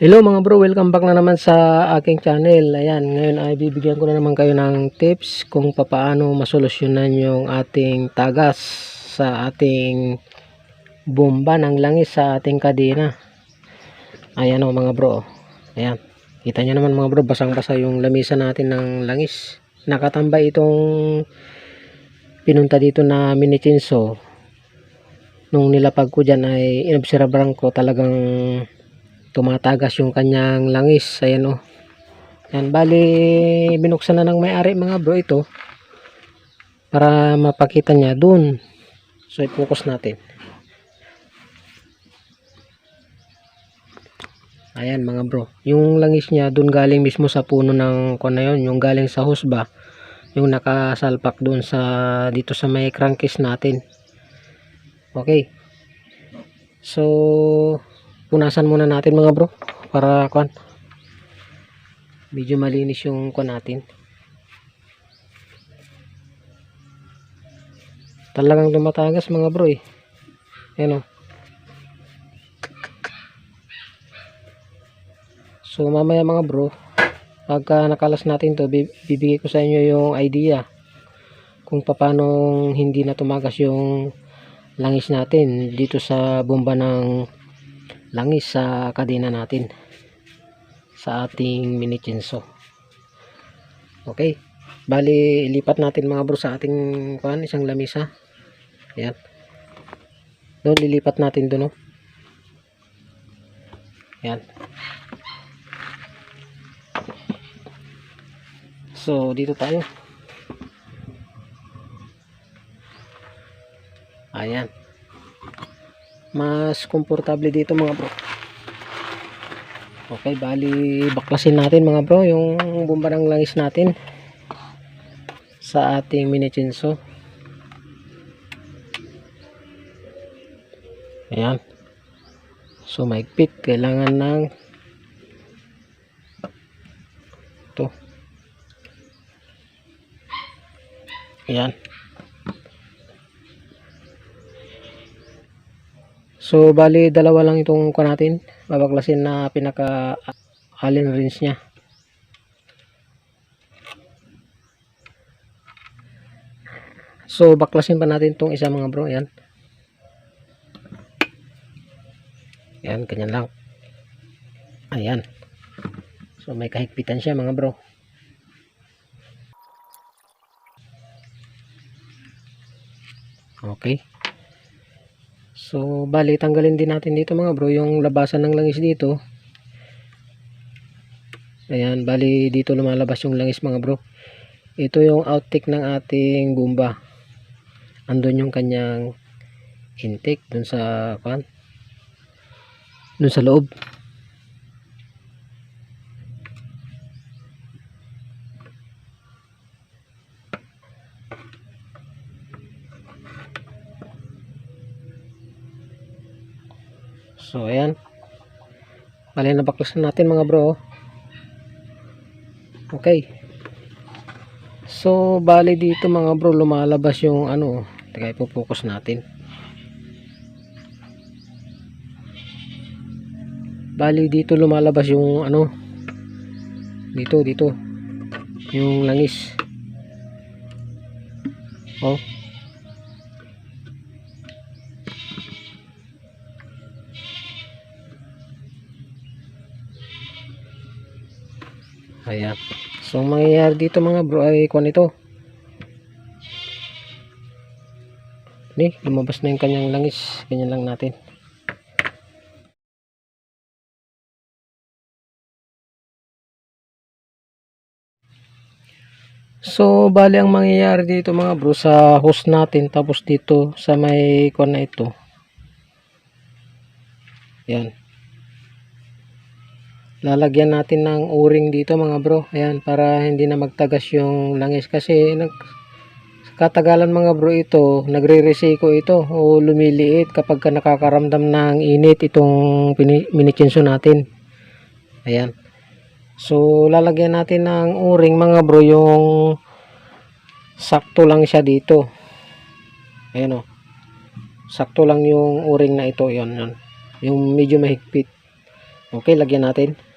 Hello mga bro, welcome back na naman sa aking channel. Ayan, ngayon ay bibigyan ko na naman kayo ng tips kung paano masolusyonan yung ating tagas sa ating bomba ng langis sa ating kadena. Ayan o mga bro. Ayan, kita nyo naman mga bro, basang-basa yung lamisa natin ng langis. Nakatambay itong pinunta dito na mini. Nung nilapag ko dyan ay inobserbahan ko talagang tumatagas yung kanyang langis. Ayan o yan bali binuksan na ng may-ari mga bro ito para mapakita niya dun. So i-focus natin ayan mga bro. Yung langis niya dun galing mismo sa puno ng kung na yun yung galing sa husba yung nakasalpak dun sa dito sa may crankcase natin. Okay. So punasan muna natin mga bro para kwan medyo malinis yung kwan natin. Talagang tumatagas mga bro eh. Ayan o so mamaya mga bro pagka nakalas natin to bi- bibigay ko sa inyo yung idea kung paano hindi na tumagas yung langis natin dito sa bomba ng langis sa kadena natin sa ating mini chinso. Okay? Bali ilipat natin mga bro sa ating kuan isang lamisa. Ayan. Doon lilipat natin doon oh. ayan so dito tayo. Ayan. Mas komportable dito mga bro. Okay bali baklasin natin mga bro yung bomba ng langis natin sa ating mini chinso. Ayan. So maigpit. Kailangan ng to ayan So, bali, dalawa lang itong kuha natin. Babaklasin na pinaka allen wrench niya. So, baklasin pa natin itong isa mga bro. Ayan. Ayan, ganyan lang. Ayan. So, may kahigpitan siya mga bro. Okay. So, bali, tanggalin din natin dito mga bro, yung labasan ng langis dito. Ayan, bali, dito lumalabas yung langis mga bro. Ito yung outtake ng ating bomba. Andun yung kanyang intake dun sa, kan? Dun sa loob. So, ayan. Bali, nabaklasan natin mga bro. Okay. So, bali dito mga bro, lumalabas yung ano. Teka, ipopokus natin. Bali dito lumalabas yung ano. Dito, dito. Yung langis. Oh. Ayan. So, ang mangyayari dito mga bro ay kung ito. Ni, lumabas na yung kanyang langis. Ganyan lang natin. So, bali ang mangyayari dito mga bro sa hose natin tapos dito sa may kon na ito. Yan. Lalagyan natin ng o-ring dito mga bro. Ayan, para hindi na magtagas yung langis. Kasi nag katagalan mga bro ito, nagre-resiko ito o lumiliit kapag ka nakakaramdam ng init itong minichinso natin. Ayan. So, lalagyan natin ng o-ring mga bro yung sakto lang siya dito. Ayan o sakto lang yung o-ring na ito. Yon yon yung medyo mahigpit. Okay lagyan natin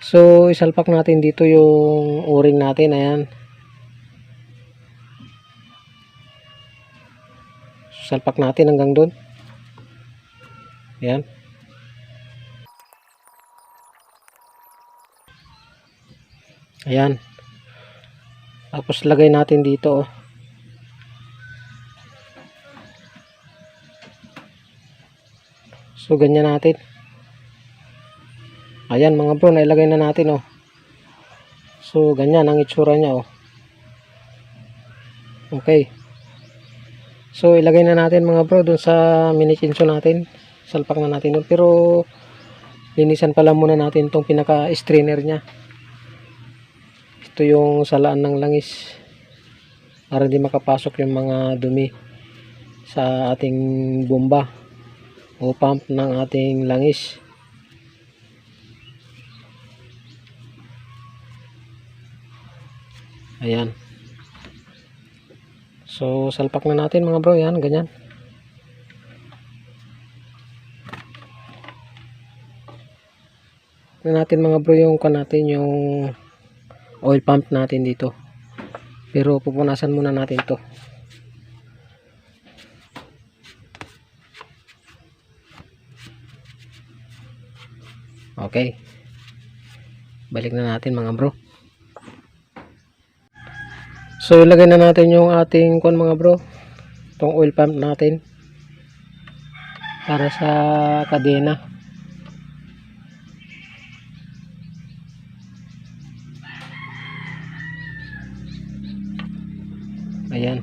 so isalpak natin dito yung o-ring natin ayan salpak natin hanggang doon ayan ayan tapos lagay natin dito oh. So ganyan natin. Ayan mga bro, nailagay na natin oh. So ganyan ang itsura niya oh. Okay. So ilagay na natin mga bro dun sa mini chinso natin. Salpak na natin dun. Pero linisan pala muna natin tong pinaka strainer niya. Ito yung salaan ng langis. Para hindi makapasok yung mga dumi sa ating bomba o pump ng ating langis. Ayan. So, salpak na natin mga bro. Yan, ganyan. na natin mga bro yung kan natin yung oil pump natin dito pero pupunasan muna natin to Okay. Balik na natin mga bro. So ilagay na natin yung ating kon mga bro. Itong oil pump natin. Para sa kadena. Ayan.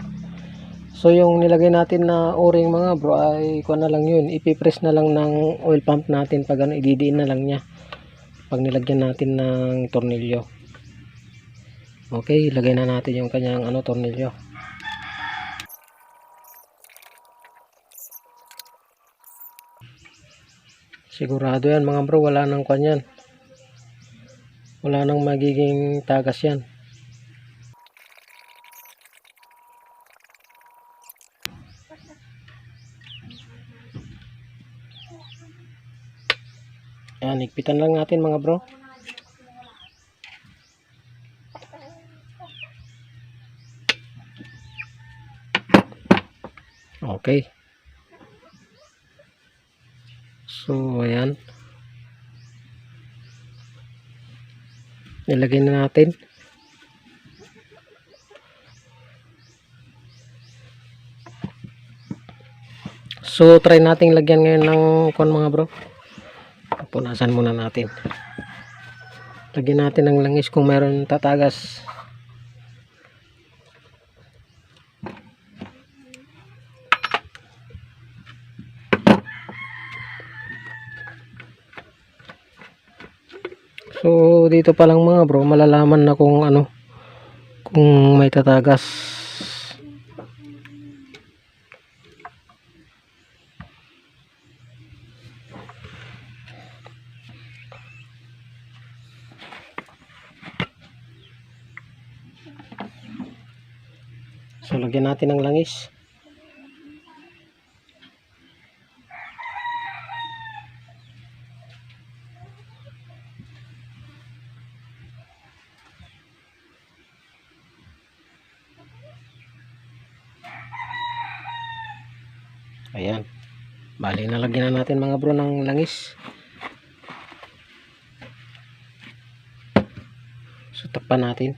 So yung nilagay natin na o-ring mga bro ay kuha na lang yun. Ipipress na lang ng oil pump natin pag ano ididiin na lang niya. Pag nilagyan natin ng tornilyo. Okay, ilagay na natin yung kanyang ano tornilyo. Sigurado yan mga bro, wala nang kwan yan. Wala nang magiging tagas yan. Ayan, higpitan lang natin mga bro. Okay. So, ayan. Nilagay na natin. So, try nating lagyan ngayon ng kon mga bro. Punasan muna natin. Lagyan natin ng langis kung meron tatagas. So dito pa lang mga bro malalaman na kung ano kung may tatagas. So lagyan natin ng langis. Ayan. Bali nalagyan na natin mga bro ng langis. So takpan natin.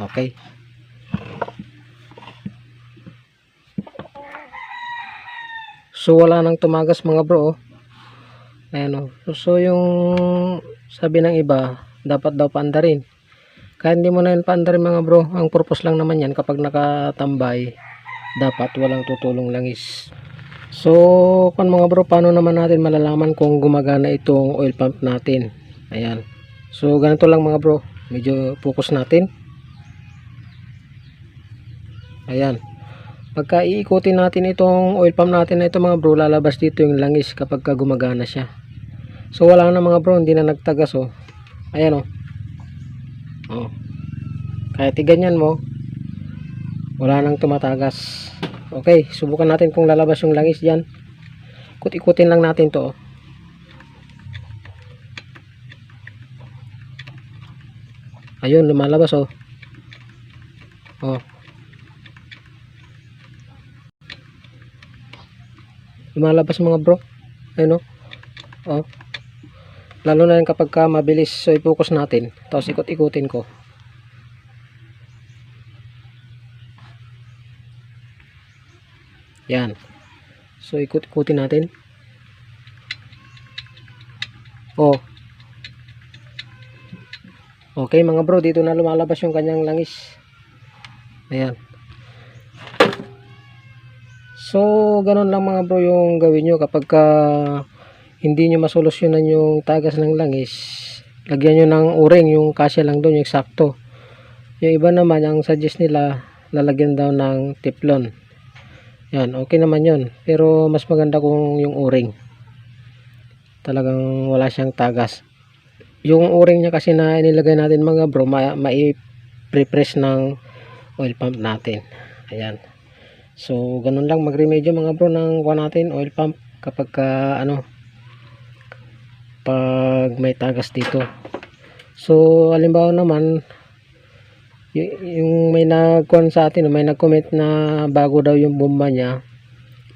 Okay. So wala nang tumagas mga bro. oh. Ayan oh. So, so yung sabi ng iba, dapat daw paandarin. Kaya hindi mo na yun paandarin mga bro. Ang purpose lang naman yan kapag nakatambay, dapat walang tutulong langis. So, kung mga bro, paano naman natin malalaman kung gumagana itong oil pump natin? Ayan. So, ganito lang mga bro. Medyo focus natin. Ayan. Pagka iikutin natin itong oil pump natin na ito mga bro, lalabas dito yung langis kapag ka gumagana siya. So wala na mga bro, hindi na nagtagas oh. Ayan oh. Oh. Kahit iganyan mo, wala nang tumatagas. Okay, subukan natin kung lalabas yung langis diyan. Ikut-ikutin lang natin to oh. Ayun, lumalabas oh. Oh. Lumalabas mga bro. Ayun oh. Oh. Lalo na kapag ka mabilis so i-focus natin. Tapos ikot-ikutin ko. Yan. So ikot-ikutin natin. Oh. Okay mga bro, dito na lumalabas yung kanyang langis. Ayan. So, ganun lang mga bro yung gawin nyo kapag ka hindi nyo masolusyonan yung tagas ng langis. Lagyan nyo ng uring, yung kasya lang doon, yung sakto. Yung iba naman, ang suggest nila, lalagyan daw ng teflon. Yan, okay naman yun. Pero mas maganda kung yung uring. Talagang wala siyang tagas. Yung uring niya kasi na inilagay natin mga bro, ma mai-press ng oil pump natin. Ayan. So, ganun lang mag-remedyo mga bro ng kuha natin, oil pump kapag ka, ano, pag may tagas dito. So, halimbawa naman, yung may nagkuhan sa atin, may nag-comment na bago daw yung bomba niya,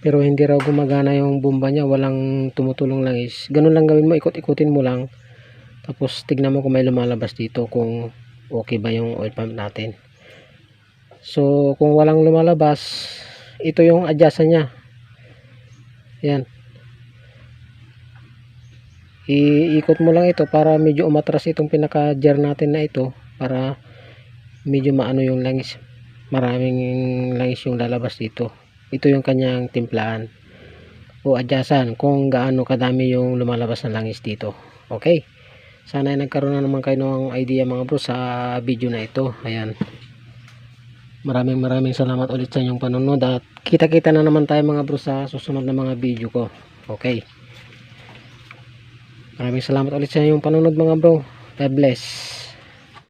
pero hindi raw gumagana yung bomba niya, walang tumutulong lang is, ganun lang gawin mo, ikot-ikutin mo lang, tapos tignan mo kung may lumalabas dito, kung okay ba yung oil pump natin. So, kung walang lumalabas, ito yung adjustan niya. Yan. Iikot mo lang ito para medyo umatras itong pinaka-jar natin na ito para medyo maano yung langis. Maraming langis yung lalabas dito. Ito yung kanyang timplahan o adyasan kung gaano kadami yung lumalabas na langis dito. Okay. Sana ay nagkaroon na naman kayo ng idea mga bro sa video na ito. Ayan. Maraming maraming salamat ulit sa inyong panonood at kita-kita na naman tayo mga bro sa susunod na mga video ko. Okay. Maraming salamat ulit sa inyong panonood mga bro. God bless.